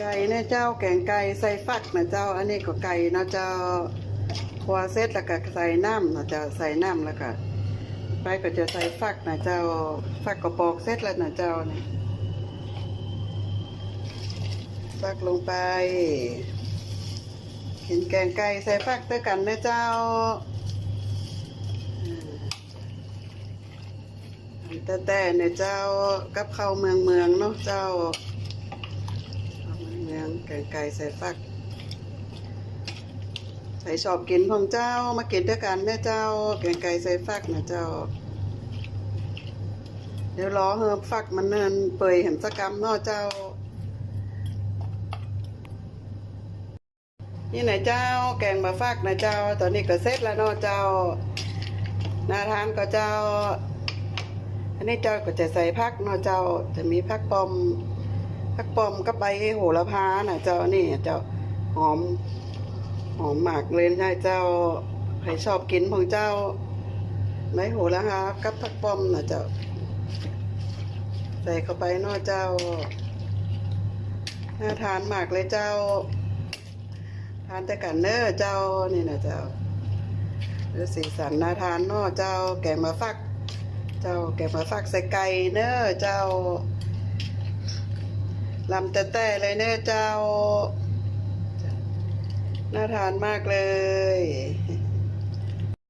ไก่เนี่ยเจ้าแกงไก่ใส่ฟักนะเจ้า อันนี้ก็ไก่นะเจ้าครัวเสร็จแล้วก็ใส่น้ำนะเจ้าใส่น้ำแล้วก็ไปก็จะใส่ฟักนะเจ้าฟักก็ปอกเสร็จแล้วนะเจ้านี่ฟักลงไปกินแกงไก่ใส่ฟักด้วยกันนะเจ้าแต่แต่เนี่ยเจ้ากับข้าวเมืองเมืองเนาะเจ้า แกงไก่ใส่ฟักใส่ชอบกินของเจ้ามากินด้วยกันแม่เจ้า แกงไก่ใส่ฟักนะเจ้า เดี๋ยวรอเฮิมฟักมันเนินเปื่อยเห็นสกกรรมนาะเจ้า นี่ไหนเจ้า แกงมาฟักนะเจ้า ตอนนี้ก็เสร็จแล้วนาะเจ้านาทานก็เจ้า อันนี้เจ้าก็จะใส่พักนาะเจ้าจะมีพักปอม ผักปอมกับใบโหระพาน่ะ เจ้านี่เจ้าหอมหอมหมากเลยใช่เจ้าใครชอบกินของเจ้าใบโหระพากับผักปอมน่ะเจ้าใส่เข้าไปนาเจ้าน่าทานมากเลยเจ้า ทานแต่กันเนอเจ้านี่นะเจ้าดูสีสันน่าทานนาเจ้า แกงมาฟัก เจ้าแกงมาฟักใส่ไก่เนอเจ้า ลำแต่แต่เลยเนี่ยเจ้า น่าทานมากเลย